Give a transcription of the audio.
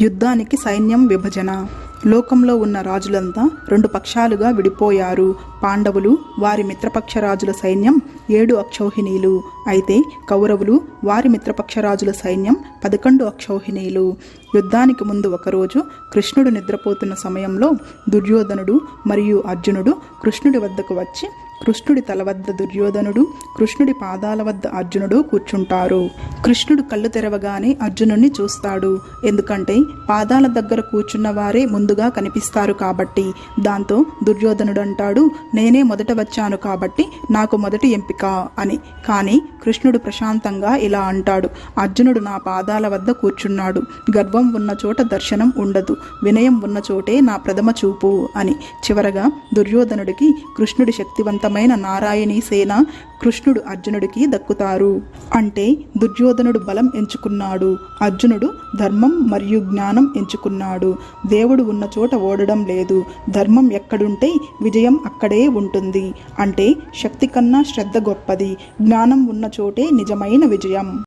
యుద్ధానికి సైన్యం విభజన. లోకంలో ఉన్న రాజులంతా రెండు పక్షాలుగా విడిపోయారు. పాండవులు వారి మిత్రపక్ష రాజుల సైన్యం ఏడు అక్షౌహిణీలు. అయితే కౌరవులు వారి మిత్రపక్ష రాజుల సైన్యం పదకొండు అక్షౌహిణీలు. యుద్ధానికి ముందు ఒకరోజు కృష్ణుడు నిద్రపోతున్న సమయంలో దుర్యోధనుడు మరియు అర్జునుడు కృష్ణుడి వద్దకు వచ్చి కృష్ణుడి తల వద్ద దుర్యోధనుడు కృష్ణుడి పాదాల వద్ద అర్జునుడు కూర్చుంటారు. కృష్ణుడు కళ్ళు తెరవగానే అర్జునుడిని చూస్తాడు. ఎందుకంటే పాదాల దగ్గర కూర్చున్న వారే ముందుగా కనిపిస్తారు కాబట్టి. దాంతో దుర్యోధనుడు అంటాడు నేనే మొదట వచ్చాను కాబట్టి నాకు మొదటి ఎంపిక అని. కానీ కృష్ణుడు ప్రశాంతంగా ఇలా అంటాడు అర్జునుడు నా పాదాల వద్ద కూర్చున్నాడు. గర్వం ఉన్న చోట దర్శనం ఉండదు. వినయం ఉన్న చోటే నా ప్రథమ చూపు అని. చివరగా దుర్యోధనుడికి కృష్ణుడి శక్తివంతమైన నారాయణీ సేన కృష్ణుడు అర్జునుడికి దక్కుతారు. అంటే దుర్యోధనుడు బలం ఎంచుకున్నాడు. అర్జునుడు ధర్మం మరియు జ్ఞానం ఎంచుకున్నాడు. దేవుడు ఉన్న చోట ఓడడం లేదు. ధర్మం ఎక్కడుంటే విజయం అక్కడే ఉంటుంది. అంటే శక్తి కన్నా శ్రద్ధ గొప్పది. జ్ఞానం ఉన్న చోటే నిజమైన విజయం.